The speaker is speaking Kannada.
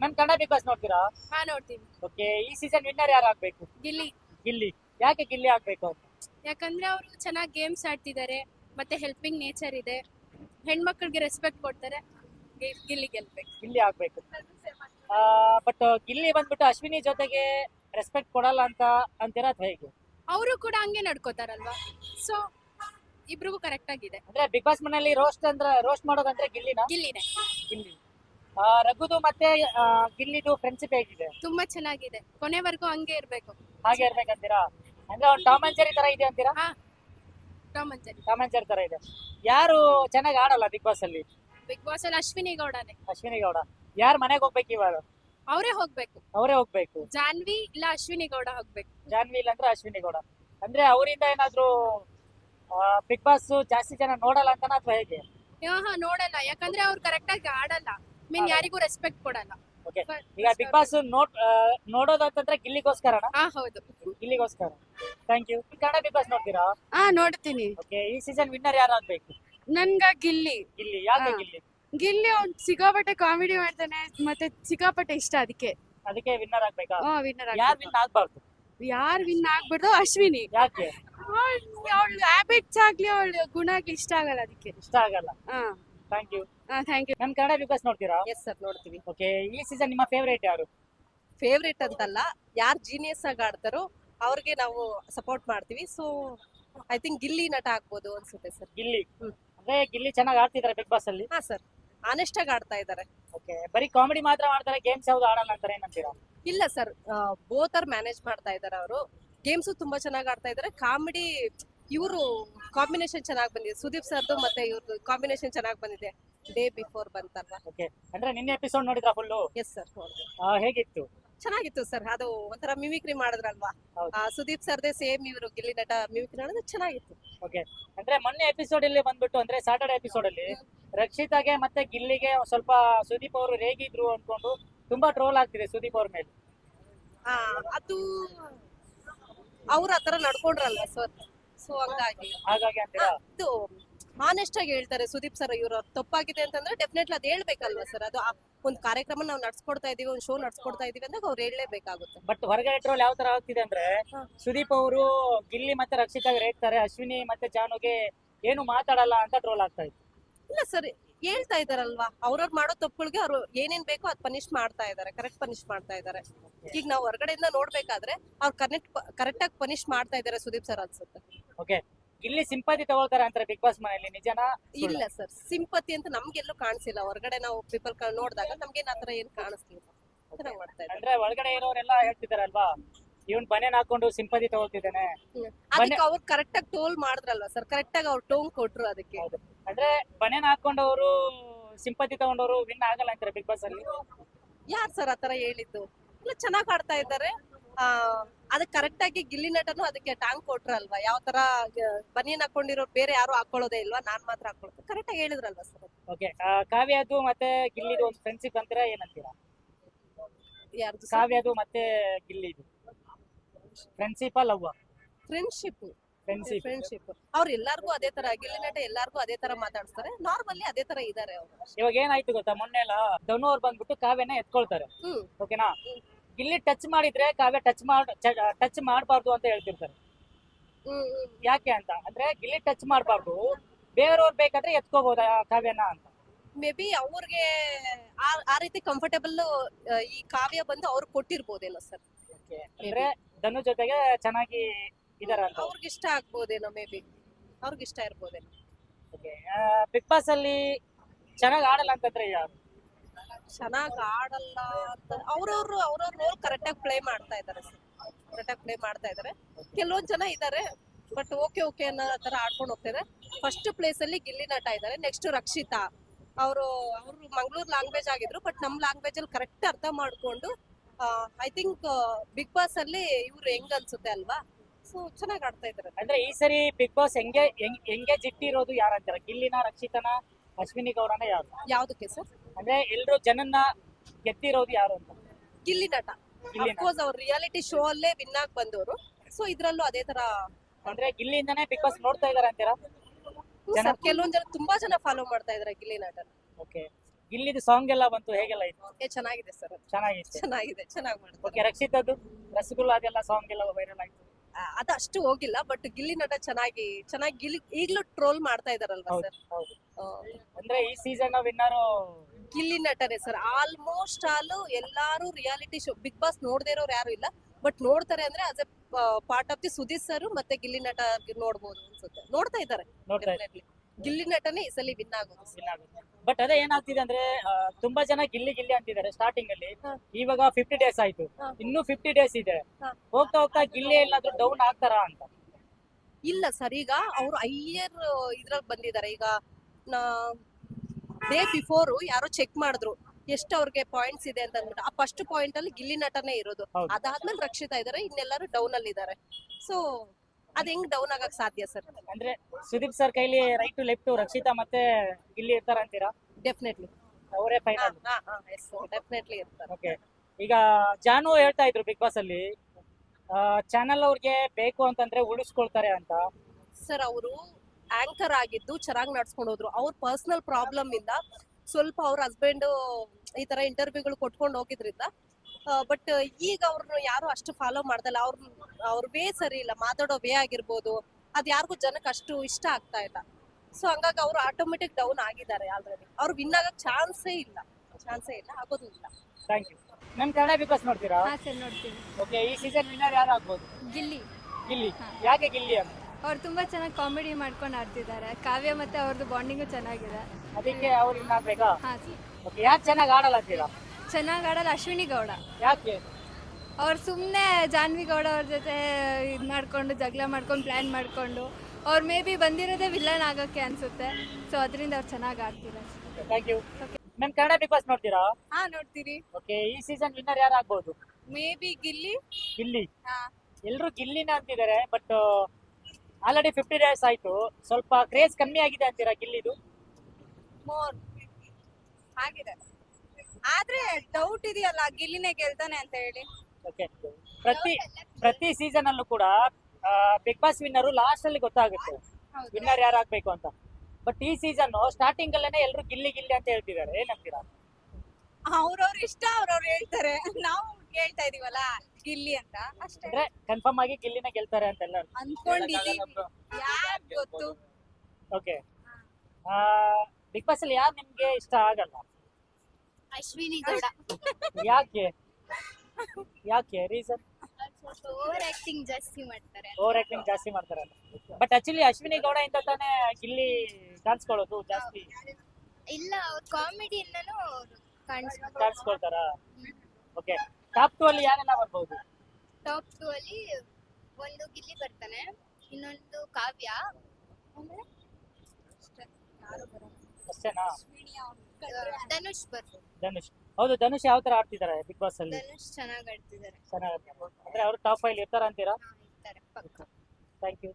ನನ್ ಕನ್ನಡ ಬಿಗ್ ಬಾಸ್ ನೋಡ್ತೀರಾ? ಹಾ ನೋಡ್ತೀನಿ. ಓಕೆ ಈ ಸೀಸನ್ ವಿನ್ನರ್ ಯಾರು ಆಗ್ಬೇಕು? ಗಿಲ್ಲಿ. ಗಿಲ್ಲಿ. ಯಾಕೆ ಗಿಲ್ಲಿ ಆಗ್ಬೇಕು ಅಂತ ಯಾಕಂದ್ರೆ ಅವರು ಚೆನ್ನಾಗಿ ಗೇಮ್ಸ್ ಆಡ್ತಿದ್ದಾರೆ ಮತ್ತೆ ಹೆಲ್ಪಿಂಗ್ ನೇಚರ್ ಇದೆ. ಹೆಣ್ಮಕ್ಳಿಗೆ ರೆಸ್ಪೆಕ್ಟ್ ಕೊಡ್ತಾರೆ ಗಿ- ಗಿಲ್ಲಿ ಗೆಲ್ಬೇಕು. ಗಿಲ್ಲಿ ಆಗ್ಬೇಕು. ಬಟ್ ಗಿಲ್ಲಿ ಬಂದ್ಬಿಟ್ಟು ಅಶ್ವಿನಿ ಜೊತೆಗೆ ರೆಸ್ಪೆಕ್ಟ್ ಕೊಡಲ್ಲ ಅಂತ ಅಂತೀರಾ ಅಥವಾ ಹೇಗೆ? ಅವರು ಕೂಡ ಹಂಗೆ ನಡ್ಕೋತಾರಲ್ವಾ? ಸೊ ಇಬ್ರಿಗೂ ಕರೆಕ್ಟ್ ಆಗಿದೆ. ಅಂದ್ರೆ ಬಿಗ್ ಬಾಸ್ ಮನೆಯಲ್ಲಿ ರೋಸ್ಟ್ ಅಂದ್ರೆ ರೋಸ್ಟ್ ಮಾಡೋದಂದ್ರೆ ಗಿಲ್ಲಿನ? ಗಿಲ್ಲಿನೇ. ಗಿಲ್ಲಿ. ರಘುದು ಮತ್ತೆ ಗಿಲ್ಲಿದು ಫ್ರೆಂಡ್ಶಿಪ್ ಹೇಗಿದೆ? ತುಂಬಾ ಚೆನ್ನಾಗಿದೆ. ಕೊನೆವರೆಗೂ ಹಂಗೆ ಇರ್ಬೇಕು. ಹಾಗೆ ಇರ್ಬೇಕಂತೀರಾ? ಅಂದ್ರೆ ಅವ್ನು ಟಾಮ್ ಅಂಡ್ ಜೆರಿ ತರ ಇದೆ ಅಂತೀರಾ? Tom Anjali Tom and Jerry ತರ ಇದೆ. ಯಾರು ಚೆನ್ನಾಗಿ ಆಡಲ್ಲ ಬಿಗ್ ಬಾಸ್ ಅಲ್ಲಿ? ಬಿಗ್ ಬಾಸ್ ಅಲ್ಲಿ ಅಶ್ವಿನಿ ಗೌಡನೇ. ಅಶ್ವಿನಿ ಗೌಡ. ಯಾರು ಮನೆಗೆ ಹೋಗ್ಬೇಕು ಇವಾಗ? ಅವರೇ ಹೋಗ್ಬೇಕು. ಅವರೇ ಹೋಗ್ಬೇಕು. ಜಾನ್ವಿ ಇಲ್ಲ ಅಶ್ವಿನಿ ಗೌಡ ಹೋಗ್ಬೇಕು. ಜಾನ್ವಿ ಇಲ್ಲ ಅಂದ್ರೆ ಅಶ್ವಿನಿ ಗೌಡ. ಅಂದ್ರೆ ಅವರಿಂದ ಏನಾದ್ರು ಬಿಗ್ ಬಾಸ್ ಜಾಸ್ತಿ ಜನ ನೋಡಲ್ಲ ಅಂತನಾ ಅಥವಾ ಹೇಗೆ? ಹಾ ಹಾ ನೋಡಲ್ಲ. ಯಾಕಂದ್ರೆ ಅವ್ರು ಕರೆಕ್ಟ್ ಆಗಿ ಆಡಲ್ಲ. ಮೀನ್ ಯಾರಿಗೂ ರೆಸ್ಪೆಕ್ಟ್ ಕೊಡಲ್ಲ. ಓಕೆ ಈಗ ಬಿಗ್ ಬಾಸ್ ಆ, ನೋಡೋದಂತಂದ್ರೆ ಗಿಲ್ಲಿಗೋಸ್ಕರ ಹಾ ಹೌದು. ಗಿಲ್ಲಿಗೋಸ್ಕರ. Thank you Kannada Bigg Boss ನೋಡ್ತೀರಾ? ಹಾ ನೋಡ್ತೀನಿ. ಓಕೆ ಈ ಸೀಸನ್ ವಿನ್ನರ್ ಯಾರು ಆಗ್ಬೇಕು ನನ್ಗ ಗಿಲ್ಲಿ. ಗಿಲ್ಲಿ ಯಾಕೆ ಹಾ. ಗಿಲ್ಲಿ? ಗಿಲ್ಲಿ ಅವ್ನ್ ಸಿಗಾಪಟ್ಟೆ ಕಾಮಿಡಿ ಮಾಡ್ತಾನೆ ಮತ್ತೆ ಸಿಕ್ಕಾಪಟ್ಟೆ ಇಷ್ಟ ಅದಕ್ಕೆ. ಅದಕ್ಕೆ ವಿನ್ನರ್ ಆಗ್ಬೇಕಾ? ವಿನ್ನರ್ ಯಾರು ವಿನ್ ಆಗ್ಬಾರ್ದು? ಯಾರ್ ವಿನ್ ಆಗ್ಬಾರ್ದು? ಅಶ್ವಿನಿ. ಯಾಕೆ? ಅವಳ ಹ್ಯಾಬಿಟ್ಸ್ ಆಗ್ಲಿ ಅವಳ ಗುಣ ಆಗ್ಲಿ ಇಷ್ಟ ಆಗಲ್ಲ ಅದಕ್ಕೆ. ಇಷ್ಟ ಆಗಲ್ಲ. ಹಾ ಥ್ಯಾಂಕ್ ಯು ಥ್ಯಾಂಕ್ ಯು ನಮ್ ಕನ್ನಡ ನೋಡ್ತೀರಾ? ಎಸ್ ಸರ್ ನೋಡ್ತೀವಿ. ಓಕೆ ಈ ಸೀಸನ್ ನಿಮ್ಮ ಫೇವರೇಟ್ ಯಾರು? ಫೇವ್ರೇಟ್ ಅಂತಲ್ಲ ಯಾರು ಜೀನಿಯಸ್ ಆಗಿ ಆಡ್ತಾರೋ ಅವ್ರಿಗೆ ನಾವು ಸಪೋರ್ಟ್ ಮಾಡ್ತೀವಿ. ಸೊ ಐ ಥಿಂಕ್ ಗಿಲ್ಲಿ ನಟ ಆಗ್ಬೋದು ಅನ್ಸುತ್ತೆ ಸರ್ ಗಿಲ್ಲಿ. ಅಂದ್ರೆ ಗಿಲ್ಲಿ ಚೆನ್ನಾಗಿ ಆಡ್ತಿದ್ದಾರೆ ಬಿಗ್ ಬಾಸ್ ಅಲ್ಲಿ? ಹಾ ಸರ್ ಆನೆಸ್ಟ್ ಆಗಿ ಆಡ್ತಾ ಇದ್ದಾರೆ ಓಕೆ ಬರೀ ಕಾಮಿಡಿ ಮಾತ್ರ ಮಾಡ್ತಾರೆ ಗೇಮ್ಸ್ ಯಾವ್ದು ಆಡಲ್ಲ ಅಂತಾರೆ ಏನಂತೀರಾ? ಇಲ್ಲ ಸರ್ ಬೋತ್ ಆರ್ ಮ್ಯಾನೇಜ್ ಮಾಡ್ತಾ ಇದ್ದಾರೆ ಅವರು. ಗೇಮ್ಸ್ ತುಂಬಾ ಚೆನ್ನಾಗಿ ಆಡ್ತಾ ಇದ್ದಾರೆ ಕಾಮಿಡಿ ಇವರು ಕಾಂಬಿನೇಷನ್ ಚೆನ್ನಾಗಿ ಬಂದಿದೆ. ಸುದೀಪ್ ಸರ್ದು ಮತ್ತೆ ಇವ್ರದ್ದು ಕಾಂಬಿನೇಷನ್ ಚೆನ್ನಾಗಿ ಬಂದಿದೆ. ಡೇ ಬಿಫೋರ್ ಬಂತಲ್ವಾ ಓಕೆ ಅಂದ್ರೆ ನಿನ್ನೆ ಎಪಿಸೋಡ್ ನೋಡಿದ್ರಾ ಫುಲ್ಲು ಎಸ್ ಸರ್ ಹೇಗಿತ್ತು? ಚೆನ್ನಾಗಿತ್ತು ಸರ್ ಅದು ಒಂಥರ ಮಿಮಿಕ್ರಿ ಮಾಡಿದ್ರಲ್ವಾ? ಹೌದು. ಆ, ಸುದೀಪ್ ಸರ್ದೇ ಸೇಮ್ ಇವರು ಗಿಲ್ಲಿ ನಟ ಮಿಮಿಕ್ರಿ ಮಾಡೋದು ಚೆನ್ನಾಗಿತ್ತು. ಅಂದ್ರೆ ಮೊನ್ನೆ ಎಪಿಸೋಡ್ ಅಲ್ಲಿ ಬಂದ್ಬಿಟ್ಟು ಅಂದ್ರೆ ಸಾಟರ್ಡೆ ಎಪಿಸೋಡ್ ಅಲ್ಲಿ ರಕ್ಷಿತಾಗೆ ಮತ್ತೆ ಗಿಲ್ಲಿಗೆ ಒಂದ್ ಸ್ವಲ್ಪ ಸುದೀಪ್ ಅವರು ರೇಗಿದ್ರು ಅನ್ಕೊಂಡು ತುಂಬಾ ಟ್ರೋಲ್ ಆಗ್ತಿದೆ ಸುದೀಪ್ ಅವ್ರ ಮೇಲೆ. ಆ, ಅದು ಅವ್ರ ಆತರ ನಡ್ಕೊಂಡ್ರಲ್ಲ ಸರ್ ಸೊ ಹಂಗಾಗಿ. ಹಾಗಾಗಿ ಅಂತೀರಾ? ಇದು ಆನೆಸ್ಟ್ ಆಗಿ ಹೇಳ್ತಾರೆ ಸುದೀಪ್ ಸರ್ ಇವರು ತಪ್ಪಾಗಿದೆ ಅಂತಂದ್ರೆ ಡೆಫಿನೆಟ್ಲಿ ಅದು ಹೇಳ್ಬೇಕಲ್ವಾ ಸರ್ ಅದು ಒಂದು ಕಾರ್ಯಕ್ರಮ ನಾವು ನಡ್ಸ್ಕೊಡ್ತಾ ಇದೀವಿ ಒಂದು ಶೋ ನಡ್ಸ್ಕೊಡ್ತಾ ಇದೀವಿ ಅಂದಾಗ ಅವ್ರು ಹೇಳಲೇಬೇಕಾಗುತ್ತೆ. ಬಟ್ ಹೊರಗಡೆ ಟ್ರೋಲ್ ಯಾವ ತರ ಆಗ್ತಿದೆ ಅಂದ್ರೆ ಸುದೀಪ್ ಅವರು ಗಿಲ್ಲಿ ಮತ್ತೆ ರಕ್ಷಿತಾಗ ರೇಗ್ತಾರೆ ಅಶ್ವಿನಿ ಮತ್ತೆ ಜಾನುಗೆ ಏನು ಮಾತಾಡಲ್ಲ ಅಂತ ಟ್ರೋಲ್ ಆಗ್ತಾ ಇತ್ತು. ಇಲ್ಲ ಸರ್ ಹೇಳ್ತಾ ಇದಾರಲ್ವಾ ಅವ್ರವ್ರು ಮಾಡೋ ತಪ್ಪುಗಳಿಗೆ ಅವ್ರು ಏನೇನ್ ಬೇಕೋ ಅದ್ ಪನಿಷ್ ಮಾಡ್ತಾ ಇದಾರೆ ಕರೆಕ್ಟ್ ಪನಿಷ್ ಮಾಡ್ತಾ ಇದಾರೆ ಈಗ ನಾವು ಹೊರಗಡೆಯಿಂದ ನೋಡ್ಬೇಕಾದ್ರೆ ಅವ್ರು ಕರೆಕ್ಟ್ ಕರೆಕ್ಟ್ ಆಗಿ ಪನಿಷ್ ಮಾಡ್ತಾ ಇದಾರೆ ಸುದೀಪ್ ಸರ್ ಅನ್ಸುತ್ತೆ. ಓಕೆ ಗಿಲ್ಲಿ ಸಿಂಪತಿ ತಗೊಳ್ತಾರೆ ಅಂತಾರೆ ಬಿಗ್ ಬಾಸ್ ಮನೆಯಲ್ಲಿ? ನಿಜನಾ? ಇಲ್ಲ ಸರ್ ಸಿಂಪತಿ ಅಂತ ನಮ್ಗೆಲ್ಲೂ ಕಾಣಿಸಿಲ್ಲ. ಹೊರಗಡೆ ನಾವು ಪೀಪಲ್ ನೋಡಿದಾಗ ನಮ್ಗೆ ಆತರ ಏನ್ ಕಾಣಿಸ್ತಿಲ್ಲ. ಚೆನ್ನಾಗ್ ಮಾಡ್ತಾ ಇದ್ದಾರೆ. ಅಂದ್ರೆ ಒಳಗಡೆ ಇರೋರೆಲ್ಲ ಹೇಳ್ತಿದಾರಲ್ವಾ ಇವನ್ ಬನೇನ್ ಹಾಕೊಂಡು ಸಿಂಪತಿ ತಗೊಳ್ತಿದ್ದಾನೆ. ಅದಕ್ಕೆ ಅವ್ರು ಕರೆಕ್ಟ್ ಆಗಿ ಟೋಲ್ ಮಾಡಿದ್ರಲ್ವಾ ಸರ್ ಕರೆಕ್ಟ್ ಆಗಿ ಅವ್ರು ಟೋನ್ ಕೊಟ್ರು ಅದಕ್ಕೆ. ಹೌದು. ಅಂದ್ರೆ ಬನೇನ್ ಹಾಕೊಂಡವರು ಸಿಂಪತಿ ತಗೊಂಡವರು ವಿನ್ ಆಗಲ್ಲ ಅಂತಾರೆ ಬಿಗ್ ಬಾಸ್ ಅಲ್ಲಿ? ಯಾರ್ ಸರ್ ಆತರ ಹೇಳಿದ್ದು? ಎಲ್ಲ ಚೆನ್ನಾಗ್ ಆಡ್ತಾ ಇದ್ದಾರೆ. ಅದಕ್ಕೆ ಕರೆಕ್ಟ್ ಆಗಿ ಗಿಲ್ಲಿ ನಟನು ಅದಕ್ಕೆ ಟಾಂಗ್ ಕೊಟ್ರಲ್ವಾ? ಯಾವ ತರ ಬನಿಯನ್ ಹಾಕೊಂಡಿರೋ ಬೇರೆ ಯಾರು ಹಾಕೊಳ್ಳೋದೇ ಇಲ್ವಾ? ನಾನ್ ಮಾತ್ರ ಹಾಕೊಳ್ಳೋದು ಕರೆಕ್ಟ್ ಆಗಿ ಹೇಳಿದ್ರಲ್ವಾ ಸರ್ ಓಕೆ ಕಾವ್ಯದು ಮತ್ತೆ ಗಿಲ್ಲಿದು ಒಂದು ಫ್ರೆಂಡ್ಶಿಪ್ ಅಂತೀರಾ ಏನಂತೀರಾ? ಯಾರ್ದು ಕಾವ್ಯದು ಮತ್ತೆ ಗಿಲ್ಲಿದು. Friendship love friendship friendship friendship ಅವ್ರು ಎಲ್ಲಾರ್ಗೂ ಅದೇ ತರ ಗಿಲ್ಲಿ ನಟ ಎಲ್ಲಾರ್ಗೂ ಅದೇ ತರ ಮಾತಾಡ್ತಾರೆ ನಾರ್ಮಲಿ ಅದೇ ತರ ಇದಾರೆ ಅವ್ರು. ಇವಾಗ ಏನಾಯ್ತು ಗೊತ್ತಾ? ಮೊನ್ನೆ ಎಲ್ಲ ಧನು ಅವ್ರು ಬಂದ್ಬಿಟ್ಟು ಕಾವ್ಯನ ಎತ್ಕೊಳ್ತಾರೆ. ಓಕೆನಾ ಗಿಲ್ಲಿ ಟಚ್ ಮಾಡಿದ್ರೆ ಕಾವ್ಯ ಟಚ್ ಮಾಡ್ ಟಚ್ ಮಾಡಬಾರ್ದು ಅಂತ ಹೇಳ್ತಿರ್ತಾರೆ. ಹ್ಮ್ ಹ್ಮ್. ಯಾಕೆ ಅಂತ? ಅಂದ್ರೆ ಗಿಲ್ಲಿ ಟಚ್ ಮಾಡಬಾರ್ದು. ಬೇರೆಯವ್ರು ಬೇಕಾದ್ರೆ ಎತ್ಕೋಬಹುದಾ ಕಾವ್ಯನ ಅಂತ. ಮೇ ಬಿ ಅವ್ರಿಗೆ ಆ- ರೀತಿ ಕಂಫರ್ಟೇಬಲ್ ಈ ಕಾವ್ಯ ಬಂದು ಅವ್ರು ಕೊಟ್ಟಿರ್ಬೋದೇನೋ ಸರ್. ಅಂದ್ರೆ ಧನು ಜೊತೆಗೆ ಚೆನ್ನಾಗಿ ಇದಾರ ಅವ್ರಿಗೆ ಇಷ್ಟ ಆಗ್ಬೋದೇನೋ ಮೇ ಬಿ ಅವ್ರಿಗೆ ಇಷ್ಟ ಇರ್ಬೋದೇನೋ. ಬಿಗ್ ಬಾಸ್ ಅಲ್ಲಿ ಚೆನ್ನಾಗಿ ಆಡಲ್ಲ ಅಂತಂದ್ರೆ ಯಾರು? ಚೆನ್ನಾಗ್ ಆಡಲ್ಲ ಅಂತ ಅವ್ರವ್ರು ಅವ್ರವ್ರ ರೋಲ್ ಕರೆಕ್ಟ್ ಆಗಿ ಪ್ಲೇ ಮಾಡ್ತಾ ಇದಾರೆ ಸರ್ ಕರೆಕ್ಟ್ ಆಗಿ ಪ್ಲೇ ಮಾಡ್ತಾ ಇದಾರೆ. ಕೆಲವೊಂದ್ ಜನ ಇದಾರೆ ಬಟ್ ಓಕೆ ಓಕೆ ಅನ್ನೋ ತರ ಆಡ್ಕೊಂಡು ಹೋಗ್ತಾರೆ ಫಸ್ಟ್ ಪ್ಲೇಸ್ ಅಲ್ಲಿ ಗಿಲ್ಲಿ ನಟ ಇದಾರೆ ನೆಕ್ಸ್ಟ್ ರಕ್ಷಿತಾ. ಅವರು ಅವರು ಮಂಗಳೂರು ಲ್ಯಾಂಗ್ವೇಜ್ ಆಗಿದ್ರು ಬಟ್ ನಮ್ ಲ್ಯಾಂಗ್ವೇಜ್ ಅಲ್ಲಿ ಕರೆಕ್ಟ್ ಅರ್ಥ ಮಾಡ್ಕೊಂಡು ಐ ಥಿಂಕ್ ಬಿಗ್ ಬಾಸ್ ಅಲ್ಲಿ ಇವ್ರು ಹೆಂಗ್ ಅನ್ಸುತ್ತೆ ಅಲ್ವಾ? ಸೊ ಚೆನ್ನಾಗ್ ಆಡ್ತಾ ಇದಾರೆ. ಅಂದ್ರೆ ಈ ಸರಿ ಬಿಗ್ ಬಾಸ್ ಹೆಂಗೆ, ಹೆಂಗ್- ಜಿಟ್ಟಿರೋದು ಯಾರಂತಾರೆ ಗಿಲ್ಲಿನ, ರಕ್ಷಿತನ? ಅಶ್ವಿನಿ ಗೌಡನ ಯಾರು? ಯಾವ್ದಕ್ಕೆ ಸರ್? ಅಂದ್ರೆ ಎಲ್ರು ಜನನ್ನ ಗೆದ್ದಿರೋದು ಯಾರು ಅಂತ? ಗಿಲ್ಲಿ ನಟ. ಗಿಲ್ಲಿ ನಟ. ಅಫ್ಕೋರ್ಸ್ ಅವ್ರು ರಿಯಾಲಿಟಿ ಶೋ ಅಲ್ಲೇ ವಿನ್ ಆಗಿ ಬಂದವರು ಸೊ ಇದ್ರಲ್ಲೂ ಅದೇ ತರ ಅಂದ್ರೆ ಗಿಲ್ಲಿಂದಾನೇ ಬಿಗ್ ಬಾಸ್ ನೋಡ್ತಾ ಇದಾರೆ ಅಂತೀರಾ? ಜನ- ಕೆಲವೊಂದ್ ಜನ ತುಂಬಾ ಜನ ಫಾಲೋ ಮಾಡ್ತಾ ಇದಾರೆ ಗಿಲ್ಲಿ ನಟ. ಓಕೆ ಗಿಲ್ಲಿದ ಸಾಂಗ್ ಎಲ್ಲ ಬಂತು ಹೇಗೆಲ್ಲ ಇತ್ತು? ಏ ಚೆನ್ನಾಗಿದೆ ಸರ್ ಅದು. ಚೆನ್ನಾಗಿತ್ತು. ಚೆನ್ನಾಗಿದೆ ಚೆನ್ನಾಗಿ ಮಾಡ್ತಾರೆ. ಓಕೆ ರಕ್ಷಿತದ್ದು ರಸಗುಲ್ಲ ಅದೆಲ್ಲ ಸಾಂಗ್ ಎಲ್ಲ ವೈರಲ್ ಆಯ್ತು. ಅದು ಅಷ್ಟು ಹೋಗಿಲ್ಲ ಬಟ್ ಗಿಲ್ಲಿ ನಟ ಚೆನ್ನಾಗಿ ಚೆನ್ನಾಗಿ ಗಿಲ್ಲಿ ಈಗ್ಲೂ ಟ್ರೋಲ್ ಮಾಡ್ತಾ ಇದಾರಲ್ವಾ ಸರ್ ಹೌದು. ಅಂದ್ರೆ ಈ ಸೀಸನ್ ವಿನ್ನರು ಗಿಲ್ಲಿ ನಟನೆ ಸರ್ ಆಲ್ಮೋಸ್ಟ್ ಆಲ್ ಎಲ್ಲಾರು ರಿಯಾಲಿಟಿ ಶೋ ಬಿಗ್ ಬಾಸ್ ನೋಡದೇ ಇರೋರು ಯಾರು ಇಲ್ಲ ಬಟ್ ನೋಡ್ತಾರೆ ಅಂದ್ರೆ as a part of the Sudeep sir ಮತ್ತೆ ಗಿಲ್ಲಿ ನಟ ನೋಡ್ಬೋದು ಅನ್ಸುತ್ತೆ. ನೋಡ್ತಾ ಇದ್ದಾರೆ ನೋಡ್ತಾ ಇದ್ದಾರೆ. Definitely. ಗಿಲ್ಲಿ ನಟನೆ ಈ ಸಲ ವಿನ್ ಆಗೋದು. ಬಟ್ ಅದೇ ಏನಾಗ್ತಿದೆ ಅಂದ್ರೆ ಆ, ತುಂಬಾ ಜನ ಗಿಲ್ಲಿ ಗಿಲ್ಲಿ ಅಂತಿದ್ದಾರೆ ಸ್ಟಾರ್ಟಿಂಗ್ ಅಲ್ಲಿ. ಹ. ಇವಾಗ ಫಿಫ್ಟಿ ಡೇಸ್ ಆಯ್ತು. ಹ. ಇನ್ನು ಫಿಫ್ಟಿ ಡೇಸ್ ಇದೆ. ಹ. ಹೋಗ್ತಾ ಹೋಗ್ತಾ ಗಿಲ್ಲಿ ಎಲ್ಲಾದ್ರೂ ಡೌನ್ ಆಗ್ತಾರ ಅಂತ. ಇಲ್ಲ ಸರ್ ಈಗ ಅವ್ರು ಐಯರ್ ಇದ್ರಲ್ಲಿ ಬಂದಿದ್ದಾರೆ. ಈಗ ಡೇ ಬಿಫೋರ್ ಯಾರೋ ಚೆಕ್ ಮಾಡಿದ್ರು ಎಷ್ಟು ಅವ್ರಿಗೆ ಪಾಯಿಂಟ್ಸ್ ಇದೆ ಅಂತ ಅಂದ್ಬಿಟ್ಟು. ಆ ಫಸ್ಟ್ ಪಾಯಿಂಟ್ ಅಲ್ಲಿ ಗಿಲ್ಲಿ ನಟನೆ ಇರೋದು. ಹೌದು. ಅದಾದ್ಮೇಲೆ ರಕ್ಷಿತಾ ಇದಾರೆ ಇನ್ನೆಲ್ಲರೂ ಡೌನ್ ಅಲ್ಲಿ ಇದಾರೆ ಸೊ ಅದ್ ಹೆಂಗ್ ಡೌನ್ ಆಗಕ್ ಸಾಧ್ಯ ಸರ್? ಅಂದ್ರೆ ಸುದೀಪ್ ಸರ್ ಕೈಲಿ ರೈಟ್ ಟು ಲೆಫ್ಟ್ ರಕ್ಷಿತಾ ಮತ್ತೆ ಇಲ್ಲಿ ಇರ್ತಾರ ಅಂತೀರಾ? ಡೆಫಿನೆಟ್ಲಿ ಅವರೇ ಫೈನಲ್ ಡೆಫಿನೆಟ್ಲಿ ಇರ್ತಾರೆ. ಓಕೆ ಈಗ ಜಾನು ಹೇಳ್ತಾ ಇದ್ರು ಬಿಗ್ ಬಾಸ್ ಅಲ್ಲಿ ಚಾನಲ್ ಅವ್ರಿಗೆ ಬೇಕು ಅಂತಂದ್ರೆ ಉಳಿಸ್ಕೊಳ್ತಾರೆ ಅಂತ. ಸರ್ ಅವರು ಆಂಕರ್ ಆಗಿದ್ದು ಚೆನ್ನಾಗಿ ನಡ್ಸ್ಕೊಂಡು ಹೋದ್ರು. ಅವ್ರ ಪರ್ಸನಲ್ ಪ್ರಾಬ್ಲಮ್ ಇಂದ ಸ್ವಲ್ಪ ಅವ್ರ ಹಸ್ಬೆಂಡ್ ಈ ತರ ಇಂಟರ್ವ್ಯೂಗಳು ಕೊಟ್ಕೊಂಡು ಹೋಗಿದ್ರಿಂದ ಬಟ್ ಈಗ ಅವ್ರನ್ನ ಯಾರು ಅಷ್ಟು ಫಾಲೋ ಮಾಡ್ದಲ್ಲ ಅವ್ರ ಅವ್ರ ವೇ ಸರಿ ಇಲ್ಲ ಮಾತಾಡೋ ವೇ ಆಗಿರ್ಬೋದು ಅದ್ ಯಾರಿಗೂ ಜನಕ್ಕೆ ಅಷ್ಟು ಇಷ್ಟ ಆಗ್ತಾ ಇಲ್ಲ. ಸೊ ಹಂಗಾಗಿ ಅವ್ರು ಆಟೋಮೆಟಿಕ್ ಡೌನ್ ಆಗಿದ್ದಾರೆ ಆಲ್ರೆಡಿ ಅವ್ರು ವಿನ್ ಆಗಕ್ ಚಾನ್ಸೇ ಇಲ್ಲ. ಚಾನ್ಸೇ ಇಲ್ಲ ಆಗೋದು ಇಲ್ಲ. ಥ್ಯಾಂಕ್ ಯು ನಮ್ ಕನ್ನಡ ಬಿಗ್ ಬಾಸ್ ನೋಡ್ತೀರಾ? ಹಾ ಸರ್ ನೋಡ್ತೀನಿ ಓಕೆ ಈ ಸೀಸನ್ ವಿನ್ನರ್ ಯಾರು ಆಗ್ಬೋದು? ಗಿಲ್ಲಿ. ಗಿಲ್ಲಿ. ಹಾ. ಯಾಕೆ ಗಿಲ್ಲಿ ಅಂತ? ಅವ್ರು ತುಂಬಾ ಚೆನ್ನಾಗಿ ಕಾಮಿಡಿ ಮಾಡ್ಕೊಂಡು ಆಡ್ತಿದ್ದಾರೆ. ಕಾವ್ಯ ಮತ್ತೆ ಅವ್ರದ್ದು ಬಾಂಡಿಂಗು ಚೆನ್ನಾಗಿದೆ. ಅದಕ್ಕೆ ಅವ್ರು ಇನ್ನ ಆಗ್ಬೇಕಾ? ಹಾ ಸರ್. ಓಕೆ ಯಾಕೆ ಚೆನ್ನಾಗಿ ಆಡಲ್ಲ ಅಂತೀರಾ? ಚೆನ್ನಾಗಿ ಆಡಲ್ಲ ಅಶ್ವಿನಿ ಗೌಡ. ಯಾಕೆ? ಅವ್ರು ಸುಮ್ಮನೆ ಜಾನ್ವಿ ಗೌಡ ಅವ್ರ ಜೊತೆ ಇದು ಮಾಡಿಕೊಂಡು ಜಗಳ ಮಾಡ್ಕೊಂಡು ಪ್ಲ್ಯಾನ್ ಮಾಡಿಕೊಂಡು ಅವ್ರು ಮೇ ಬಿ ಬಂದಿರೋದೇ ವಿಲ್ಲನ್ ಆಗೋಕ್ಕೆ ಅನ್ಸುತ್ತೆ. ಸೊ ಅದರಿಂದ ಅವ್ರು ಚೆನ್ನಾಗಿ ಆಡ್ತೀರಾ thank you ma'am Kannada Bigg Boss ನೋಡ್ತೀರಾ? ಹಾ ನೋಡ್ತೀರಿ. ಓಕೆ ಈ ಸೀಸನ್ ವಿನ್ನರ್ ಯಾರು ಆಗ್ಬೋದು? Maybe Gilli. ಗಿಲ್ಲಿ. ಹಾ. ಎಲ್ಲರೂ ಗಿಲ್ಲಿನ ಅಂತಿದ್ದಾರೆ ಬಟ್ ಆಲ್ರೆಡಿ ಫಿಫ್ಟಿ ಡೇಸ್ ಆಯ್ತು. ಸ್ವಲ್ಪ ಕ್ರೇಜ್ ಕಮ್ಮಿ ಆಗಿದೆ ಅಂತೀರಾ ಗಿಲ್ಲಿದು? ಮೋರ್ ಆಗಿದೆ. ಆದ್ರೆ ಡೌಟ್ ಇದೆಯಲ್ಲ ಗಿಲ್ಲಿನೇ ಗೆಲ್ತಾನೆ ಅಂತ ಹೇಳಿ. ಓಕೆ ಪ್ರತಿ ಪ್ರತಿ ಸೀಸನ್ ಅಲ್ಲೂ ಕೂಡ ಬಿಗ್ ಬಾಸ್ ವಿನ್ನರ್ ಲಾಸ್ಟ್ ಅಲ್ಲಿ ಗೊತ್ತಾಗುತ್ತೆ. ವಿನ್ನರ್ ಯಾರು ಆಗ್ಬೇಕು ಅಂತ. ಬಟ್ ಈ ಸೀಸನ್ ಸ್ಟಾರ್ಟಿಂಗ್ ಅಲ್ಲೇನೆ ಎಲ್ರು ಗಿಲ್ಲಿ ಗಿಲ್ಲಿ ಅಂತ ಹೇಳ್ತಿದ್ದಾರೆ. ಏನಂತೀರಾ ಅವ್ರವ್ರ ಇಷ್ಟ ಅವ್ರವ್ರು ಹೇಳ್ತಾರೆ. ನಾವು ಹೇಳ್ತಾ ಇದೀವಲ್ಲ ಗಿಲ್ಲಿ ಅಂತ. ಅಷ್ಟೇ. ಅಂದ್ರೆ ಕನ್ಫರ್ಮ್ ಆಗಿ ಗಿಲ್ಲಿನ ಗೆಲ್ತಾರೆ ಅಂತೆಲ್ಲ. ಅನ್ಕೊಂಡಿದೀವಿ ಯಾರ್ ಗೊತ್ತು? ಓಕೆ ಬಿಗ್ ಬಾಸ್ ಅಲ್ಲಿ ಯಾರು ನಿಮ್ಗೆ ಇಷ್ಟ ಆಗಲ್ಲ? ಅಶ್ವಿನಿ ಗೌಡ. ಯಾಕೆ? ಯಾಕೆ? ರೀಸನ್ ಓವರ್ ಆಕ್ಟಿಂಗ್ ಜಾಸ್ತಿ ಮಾಡ್ತಾರೆ. ಓವರ್ ಆಕ್ಟಿಂಗ್ ಜಾಸ್ತಿ ಮಾಡ್ತಾರೆ ಬಟ್ ಆಕ್ಚುಲಿ ಅಶ್ವಿನಿ ಗೌಡ ಇಂದ ತಾನೇ ಗಿಲ್ಲಿ ಕಾಣಿಸ್ಕೊಳ್ಳೋದು ಜಾಸ್ತಿ. ಇಲ್ಲ ಅವ್ರ ಕಾಮಿಡಿಯಿಂದನೂ ಕಾಣಿಸ್ತಾರೆ ಕಾಣಿಸ್ಕೊಳ್ತಾರ ಓಕೆ ಟಾಪ್ ಟು ಅಲ್ಲಿ ಯಾರೆಲ್ಲ ಬರ್ಬೋದು? ಟಾಪ್ ಟು ಅಲ್ಲಿ ಒಂದು ಗಿಲ್ಲಿ ಬರ್ತಾನೆ ಇನ್ನೊಂದು ಕಾವ್ಯ ಆಮೇಲೆ. ಅಷ್ಟೇನಾ? ಧನುಷ್ ಬರ್ಬೋದು. ಧನುಷ್. ಹೌದು ಧನುಷ್ ಯಾವ ತರ ಆಡ್ತಿದ್ದಾರೆ ಬಿಗ್ ಬಾಸ್ ಅಲ್ಲಿ? ಧನುಷ್ ಚೆನ್ನಾಗಿ ಆಡ್ತಿದ್ದಾರೆ. ಚೆನ್ನಾಗಿ ಅಂದ್ರೆ ಅವರು ಟಾಪ್ ಫೈಲ್ ಇರ್ತಾರ ಅಂತೀರಾ ಹಾ, ಇರ್ತಾರೆ. ಪಕ್ಕ. Thank you